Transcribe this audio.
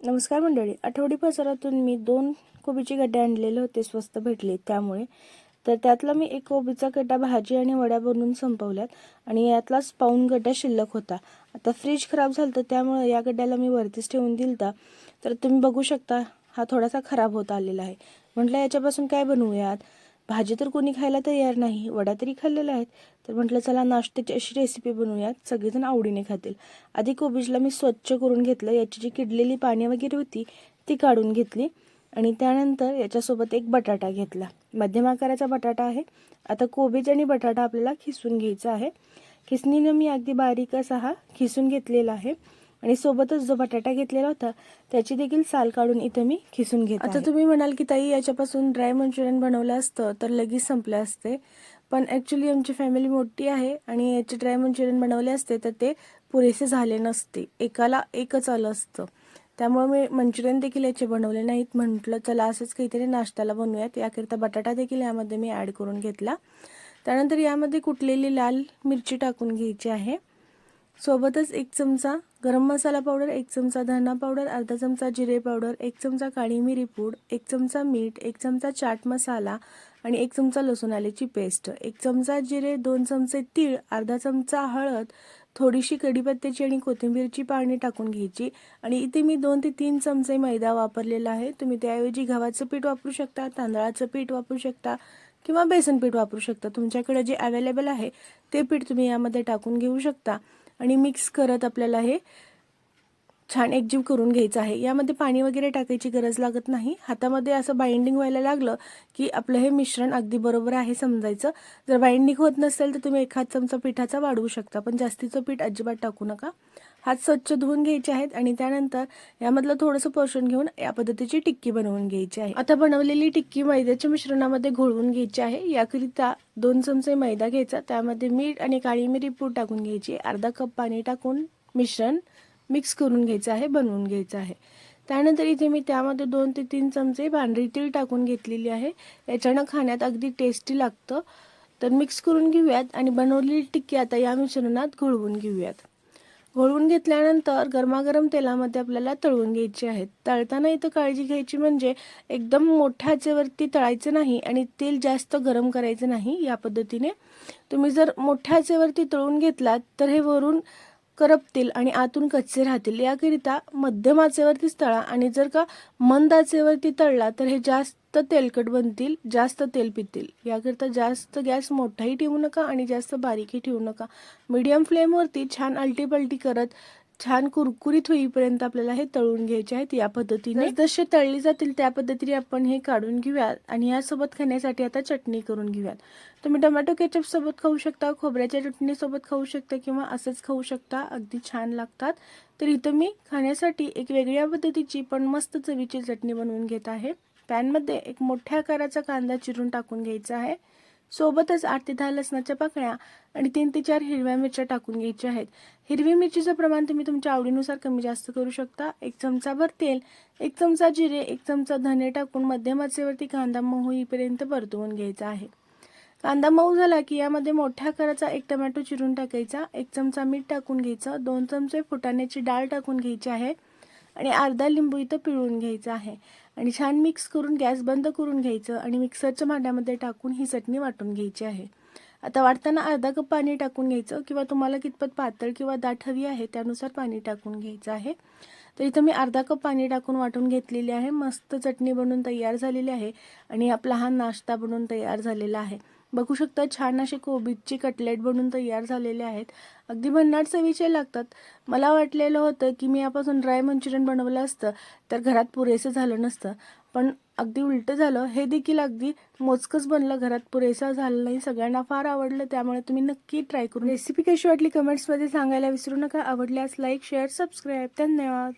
नमस्कार मंडळी. आठवडी बाजारातून मी दोन कोबीचे गड्डे आणलेले होते स्वस्त भेटले. त्यामुळे तर त्यातला मी एक कोबीचा गड्डा भाजी आणि वड्या बनवून संपवल्यात आणि यातलाच पाऊन गड्डा शिल्लक होता. आता फ्रीज खराब झालं तर त्यामुळे या गड्ड्याला मी वरतीच ठेवून दिलता. तर तुम्ही बघू शकता हा थोडासा खराब होत आलेला आहे. म्हटलं याच्यापासून काय बनवूयात? भाजी तर कोणी खायला तयार नाही वडा तरी खाल्लेल्या आहेत. तर म्हटलं चला नाश्त्याची अशी रेसिपी बनवूयात. सगळेजण आवडीने खातील. आधी कोबीजला मी स्वच्छ करून घेतलं. याची जी किडलेली पाणी वगैरे होती ती काढून घेतली. आणि त्यानंतर याच्यासोबत एक बटाटा घेतला. मध्यम आकाराचा बटाटा आहे. आता कोबीज आणि बटाटा आपल्याला खिसून घ्यायचा आहे. खिसणीनं मी अगदी बारीक असा हा खिसून घेतलेला आहे. आणि सोबतच जो बटाटा घेतलेला होता त्याची देखील साल काढून इथं मी खिसून घेत आता तुम्ही म्हणाल की ताई याच्यापासून ड्राय मंचुरियन बनवलं असतं तर लगेच संपले असते. पण ॲक्च्युली आमची फॅमिली मोठी आहे आणि याचे ड्राय मंचुरियन बनवले असते तर ते पुरेसे झाले नसते. एकाला एकच आलं असतं. त्यामुळे मी मंचुरियन देखील याचे बनवले नाहीत. म्हटलं चला असंच काहीतरी नाश्त्याला बनवूयात. याकरिता बटाटा देखील यामध्ये मी ॲड करून घेतला. त्यानंतर यामध्ये कुटलेली लाल मिरची टाकून घ्यायची आहे. सोबतच एक चमचा गरम मसाला पावडर एक चमचा धना पावडर अर्धा चमचा जिरे पावडर एक चमचा काळी मिरी पूड एक चमचा मीठ एक चमचा चाट मसाला आणि एक चमचा लसूण आल्याची पेस्ट. एक चमचा जिरे दोन चमचे तीळ अर्धा चमचा हळद थोडीशी कढीपत्त्याची आणि कोथिंबीरची पाणी टाकून घ्यायची. आणि इथे मी दोन ते तीन चमचे मैदा वापरलेला आहे. तुम्ही त्याऐवजी गव्हाचं पीठ वापरू शकता तांदळाचं पीठ वापरू शकता किंवा बेसन पीठ वापरू शकता. तुमच्याकडे जे अवेलेबल आहे ते पीठ तुम्ही यामध्ये टाकून घेऊ शकता. आणि मिक्स करत आपल्याला हे छान एकजीव करून घ्यायचं आहे. यामध्ये पाणी वगैरे टाकायची गरज लागत नाही. हातामध्ये असं बाइंडिंग व्हायला लागलं की आपलं हे मिश्रण अगदी बरोबर आहे समजायचं. जर बाइंडिंग होत नसेल तर तुम्ही एखाद चमचा पिठाचा वाढवू शकता पण जास्तीचं पीठ अजिबात टाकू नका. हात स्वच्छ धुवून घ्यायचे आहेत आणि त्यानंतर यामधलं थोडंसं पोषण घेऊन या पद्धतीची टिक्की बनवून घ्यायची आहे. आता बनवलेली टिक्की मैद्याच्या मिश्रणामध्ये घोळवून घ्यायची आहे. याकरिता दोन चमचे मैदा घ्यायचा. त्यामध्ये मीठ आणि काळी मिरी पूड टाकून घ्यायची अर्धा कप पाणी टाकून मिश्रण मिक्स करून घ्यायचं आहे बनवून घ्यायचं आहे. त्यानंतर इथे मी त्यामध्ये दोन ते तीन चमचे पांढरी तीळ टाकून घेतलेली आहे. याच्यानं खाण्यात अगदी टेस्टी लागतं. तर मिक्स करून घेऊयात आणि बनवलेली टिक्की आता या मिश्रणात घोळवून घेऊयात. घोळवून घेतल्यानंतर गरमागरम तेलामध्ये आपल्याला तळून घ्यायची आहेत. तळताना इथं काळजी घ्यायची म्हणजे एकदम मोठ्या आचेवरती तळायचं नाही आणि तेल जास्त गरम करायचं नाही या पद्धतीने. तुम्ही जर मोठ्या आचेवरती तळून घेतलात तर हे वरून करपतील आणि आतून कच्चे राहतील. याकरिता मध्यम आचेवरती तळा आणि जर का मंद आचेवरती तळला तर हे जास्त तेलकट बनतील जास्त तेल पितील. याकरिता जास्त गॅस मोठाही ठेवू नका आणि जास्त बारीकही ठेवू नका. मीडियम फ्लेमवरती छान अलटी करत छान कुरकुरीत होईपर्यंत आपल्याला हे तळून घ्यायचे आहेत या पद्धतीने. जसे तळली जातील त्या पद्धतीने आपण हे काढून घेऊयात आणि यासोबत खाण्यासाठी आता चटणी करून घेऊयात. तुम्ही टोमॅटो केचप सोबत खाऊ शकता खोबऱ्याच्या चटणीसोबत खाऊ शकता किंवा असंच खाऊ शकता अगदी छान लागतात. तर इथं मी खाण्यासाठी एक वेगळ्या पद्धतीची पण मस्त चवीची चटणी बनवून घेत आहे. पॅनमध्ये एक मोठ्या आकाराचा कांदा चिरून टाकून घ्यायचा आहे. सोबतच आठ ते दहा लसणाच्या पाकळ्या आणि तीन ते चार हिरव्या मिरच्या टाकून घ्यायच्या आहेत. हिरवी मिरचीचं प्रमाण तुम्ही तुमच्या आवडीनुसार कमी जास्त करू शकता. एक चमचाभर तेल एक चमचा जिरे एक चमचा धने टाकून मध्यम आचेवरती कांदा मऊ येईपर्यंत परतवून घ्यायचा आहे. कांदा मऊ झाला की यामध्ये मोठ्या आकाराचा एक टमॅटो चिरून टाकायचा. एक चमचा मीठ टाकून घ्यायचं. दोन चमचे फुटाण्याची डाळ टाकून घ्यायची आहे आणि अर्धा लिंबू इथं पिळून घ्यायचं आहे. आणि छान मिक्स करून गॅस बंद करून घ्यायचं आणि मिक्सरच्या भांड्यामध्ये टाकून ही चटणी वाटून घ्यायची आहे. आता वाटताना अर्धा कप पाणी टाकून घ्यायचं किंवा तुम्हाला कितपत पातळ किंवा दाट हवी आहे त्यानुसार पाणी टाकून घ्यायचं आहे. तर इथं मी अर्धा कप पाणी टाकून वाटून घेतलेली आहे. मस्त चटणी बनवून तयार झालेली आहे आणि आपला हा नाश्ता बनवून तयार झालेला आहे. बघू शकता छान असे कोबीजचे कटलेट बनून तयार झालेले आहेत. अगदी भन्नाट चवीचे लागतात. मला वाटलेलं होतं की मी यापासून ड्राय मंचुरियन बनवलं असतं तर घरात पुरेसं झालं नसतं. पण अगदी उलटं झालं हे देखील अगदी मोजकंच बनलं. घरात पुरेसं झालं नाही सगळ्यांना फार आवडलं त्यामुळे तुम्ही नक्की ट्राय करून रेसिपी कशी वाटली कमेंट्समध्ये सांगायला विसरू नका. आवडल्यास लाईक शेअर सबस्क्राईब. धन्यवाद.